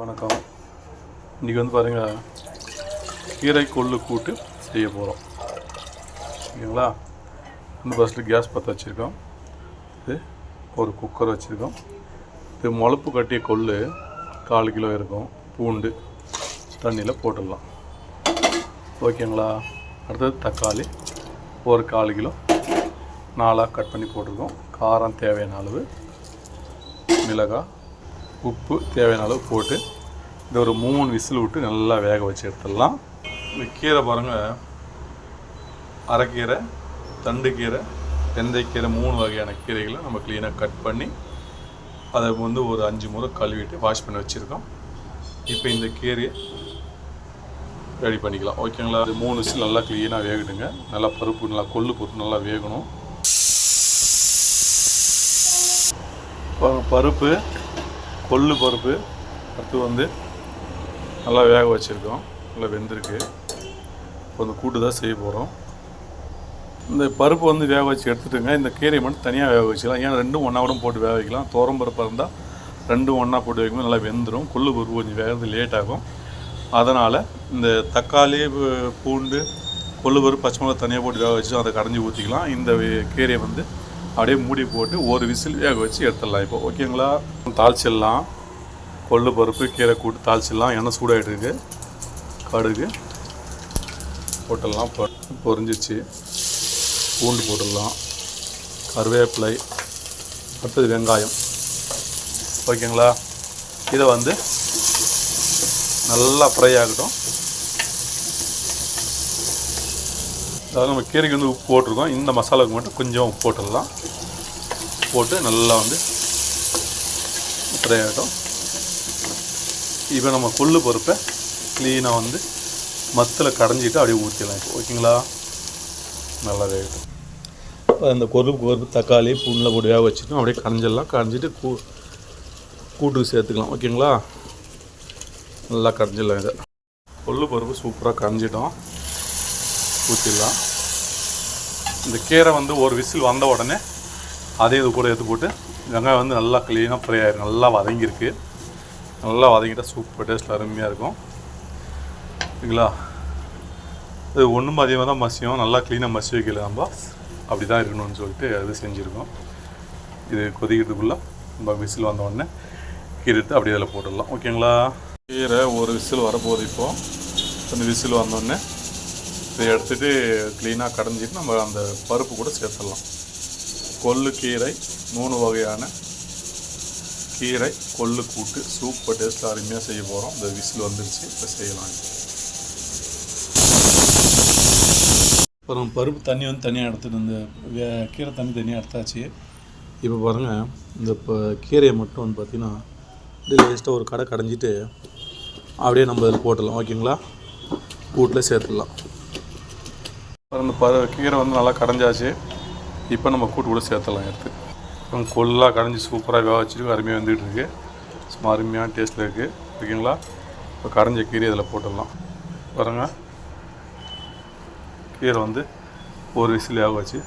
வணக்கம். இன்றைக்கி வந்து பாருங்கள் கீரை கொள்ளு கூட்டு செய்ய போகிறோம் ஓகேங்களா வந்து ஃபஸ்ட்டு கேஸ் பற்ற வச்சுருக்கோம். இது ஒரு குக்கர் வச்சுருக்கோம். இது முளப்பு கட்டிய கொள்ளு கால் கிலோ இருக்கும். பூண்டு தண்ணியில் போட்டுடலாம். ஓகேங்களா? அடுத்தது தக்காளி ஒரு கால் கிலோ. நாலாக கட் பண்ணி போட்டிருக்கோம். காரம் தேவையான அளவு. மிளகாய் உப்பு தேவையான அளவு போட்டு இந்த ஒரு மூணு விசில் விட்டு நல்லா வேக வச்சு எடுத்துடலாம். இந்த கீரை பாருங்கள் அரைக்கீரை தண்டுக்கீரை வெந்தைக்கீரை மூணு வகையான கீரைகளை நம்ம க்ளீனாக கட் பண்ணி அதை வந்து ஒரு அஞ்சு முறை கழுவிட்டு வாஷ் பண்ணி வச்சுருக்கோம். இப்போ இந்த கீரையை ரெடி பண்ணிக்கலாம். ஓகேங்களா அது மூணு விசில் நல்லா க்ளீனாக வேகட்டுங்க. நல்லா பருப்பு நல்லா கொள்ளு போட்டு நல்லா வேகணும். பருப்பு கொள்ளு பருப்பு அடுத்து வந்து நல்லா வேக வச்சுருக்கோம். நல்லா வெந்திருக்கு. இப்போ இந்த கூட்டு தான் செய்ய போகிறோம் இந்த பருப்பு வந்து வேக வச்சு எடுத்துட்டுங்க. இந்த கீரையை மட்டும் தனியாக வேக வச்சுக்கலாம். ஏன்னா ரெண்டும் ஒன்றா கூட போட்டு வேக வைக்கலாம். தோரம் பருப்பாக இருந்தால் ரெண்டும் ஒன்றா போட்டு வைக்கும்போது நல்லா வெந்துடும் கொள்ளு பருப்பு கொஞ்சம் வேகிறது லேட் ஆகும். அதனால் இந்த தக்காளி பூ- பூண்டு கொள்ளு பருப்பு பச்சை மிளகா தனியாக போட்டு வேக வச்சு அதை கடைஞ்சி ஊற்றிக்கலாம் இந்த கீரையை வந்து அப்படியே மூடி போட்டு ஒரு விசில் வேக வச்சு எடுத்துடலாம். இப்போ ஓகேங்களா? தாளிச்சிடலாம். கொள்ளு பருப்பு கீரை கூட்டு தாளிச்சிடலாம். எண்ணெய் சூடாகிட்டுருக்கு கடுகு போட்டுடலாம். பொறிஞ்சிச்சு பொரிஞ்சிச்சு. பூண்டு போட்டுடலாம். கருவேப்பிலை அடுத்தது வெங்காயம். ஓகேங்களா? இதை வந்து நல்லா ஃப்ரை ஆகட்டும். அதாவது நம்ம கீரைக்கு வந்து உப்பு போட்டிருக்கோம். இந்த மசாலாவுக்கு மட்டும் கொஞ்சம் உப்பு போட்டுடலாம். போட்டு நல்லா வந்து ஃப்ரை இப்போ நம்ம கொள்ளு பருப்பை க்ளீனாக வந்து மத்தில் கடைஞ்சிட்டு அப்படியே ஊற்றிடலாம். இப்போ ஓகேங்களா? நல்லா வேகட்டும் அந்த கொருப்பு கொருப்பு தக்காளி புண்ணில் போட்டு வேக வச்சுட்டோம் அப்படியே கடைஞ்சிடலாம். கடைஞ்சிட்டு கூ கூட்டுக்கு சேர்த்துக்கலாம். ஓகேங்களா? நல்லா கடைஞ்சிடலாம் இதை. கொள்ளு பருப்பு சூப்பராக கடைஞ்சிட்டோம். ஊற்றிடலாம் இந்த கீரை வந்து ஒரு விசில் வந்த உடனே அதே இது கூட எடுத்து போட்டு வெங்காயம் வந்து நல்லா க்ளீனாக ஃப்ரை ஆயிரும் நல்லா வதங்கியிருக்கு. நல்லா வதங்கிட்டால் சூப்பர் டேஸ்ட்டில் அருமையாக இருக்கும். சரிங்களா? இது ஒன்றும் அதிகமாக தான் மசியும். நல்லா க்ளீனாக மசி வைக்கல நம்ம. அப்படி தான் இருக்கணும்னு சொல்லிட்டு அது செஞ்சுருக்கோம். இது கொதிக்கிறதுக்குள்ளே நம்ம விசில் வந்த உடனே கீரை எடுத்து அப்படியே அதில் போட்டுடலாம். ஓகேங்களா? கீரை ஒரு விசில் வரப்போகுது இப்போது அந்த விசில் வந்தோடனே இதை எடுத்துகிட்டு க்ளீனாக கடைஞ்சிட்டு நம்ம அந்த பருப்பு கூட சேர்த்துடலாம். கொள்ளு கீரை மூணு வகையான கீரை கொள்ளு கூட்டு சூப்பர் டேஸ்ட்டில் அருமையாக செய்ய போகிறோம் இந்த விசில் வந்துருச்சு இப்போ செய்யலாம் அப்புறம் பருப்பு தண்ணி வந்து தனியாக எடுத்துகிட்டு இந்த வே- கீரை தண்ணி தனியாக எடுத்தாச்சு. இப்போ பாருங்கள் இந்த இப்போ கீரையை மட்டும் வந்து பார்த்திங்கன்னா அப்படியே லேஸ்ட்டாக ஒரு கடை கடைஞ்சிட்டு அப்படியே நம்ம இதில் போட்டுடலாம். ஓகேங்களா? கூட்டில் சேர்த்துடலாம். அந்த ப கீரை வந்து நல்லா கடைஞ்சாச்சு. இப்போ நம்ம கூட்டு கூட சேர்த்துடலாம் எடுத்து. இப்போ கொல்லாக கடைஞ்சி சூப்பராக வேக வச்சுட்டு அருமையாக வந்துகிட்டு இருக்கு. சும்மா அருமையான டேஸ்ட்டில் இருக்குது ஓகேங்களா? இப்போ கடைஞ்ச கீரை இதில் போட்டுடலாம். பாருங்க. கீரை வந்து ஒரு விசில் வேக வச்சு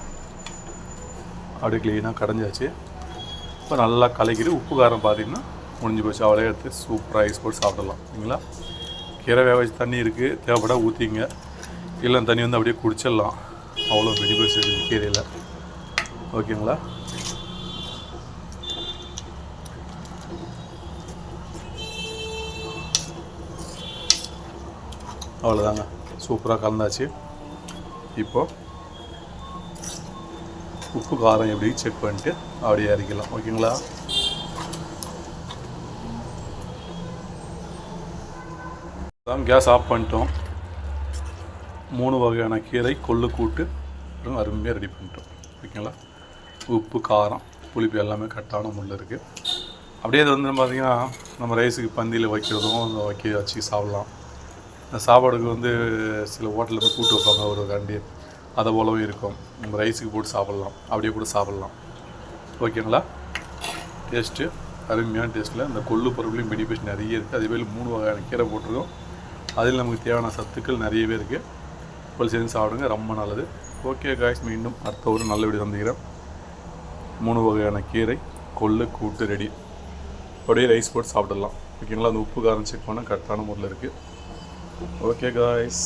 அப்படியே க்ளீனாக கடைஞ்சாச்சு. இப்போ நல்லா கலக்கிட்டு உப்பு காரம் பார்த்தீங்கன்னா முடிஞ்சு போச்சு. அவளே எடுத்து சூப்பராக ஐஸ் போட்டு சாப்பிடலாம். ஓகேங்களா? கீரை வேக வச்சு தண்ணி இருக்குது தேவைப்பட ஊற்றிங்க இல்லை தண்ணி வந்து அப்படியே குடிச்சிடலாம். அவ்வளோ பெனிஃபிட்ஸ் இருக்குது கீரையில். ஓகேங்களா? அவ்வளோதாங்க சூப்பராக கலந்தாச்சு. இப்போ உப்பு காரம் எப்படி செக் பண்ணிட்டு அப்படியே இறக்கலாம் ஓகேங்களா? தான் கேஸ் ஆஃப் பண்ணிட்டோம். மூணு வகையான கீரை கொள்ளு கூட்டு அருமையாக ரெடி பண்ணிட்டோம். ஓகேங்களா? உப்பு காரம் புளிப்பு எல்லாமே கரெக்டான முள்ள இருக்குது அப்படியே அது வந்து பார்த்திங்கன்னா நம்ம ரைஸுக்கு பந்தியில் வைக்கிறதும் அந்த வைக்க வச்சு சாப்பிட்லாம். இந்த சாப்பாடுக்கு வந்து சில ஹோட்டலில் வந்து கூட்டு வைப்பாங்க ஒரு கண்டி அதை போலவும் இருக்கும். நம்ம ரைஸுக்கு போட்டு சாப்பிட்லாம். அப்படியே கூட சாப்பிட்லாம். ஓகேங்களா? டேஸ்ட்டு அருமையான டேஸ்ட்டில் இந்த கொள்ளு பொருட்களையும் பெனிஃபிட் நிறைய இருக்குது அதே மாதிரி மூணு வகையான கீரை போட்டிருக்கோம். அதில் நமக்கு தேவையான சத்துக்கள் நிறையவே இருக்குது இப்போ செஞ்சு சாப்பிடுங்க. ரொம்ப நல்லது. ஓகே காய்ஸ் மீண்டும் அடுத்த ஒரு நல்ல வீடு சந்திக்கிறேன். மூணு வகையான கீரை கொள்ளு கூட்டு ரெடி. அப்படியே ரைஸ் போட்டு சாப்பிடலாம். ஓகேங்களா அந்த உப்பு காரம் செக் பண்ணால் கரெக்டான முறையில் இருக்குது ஓகே காய்ஸ்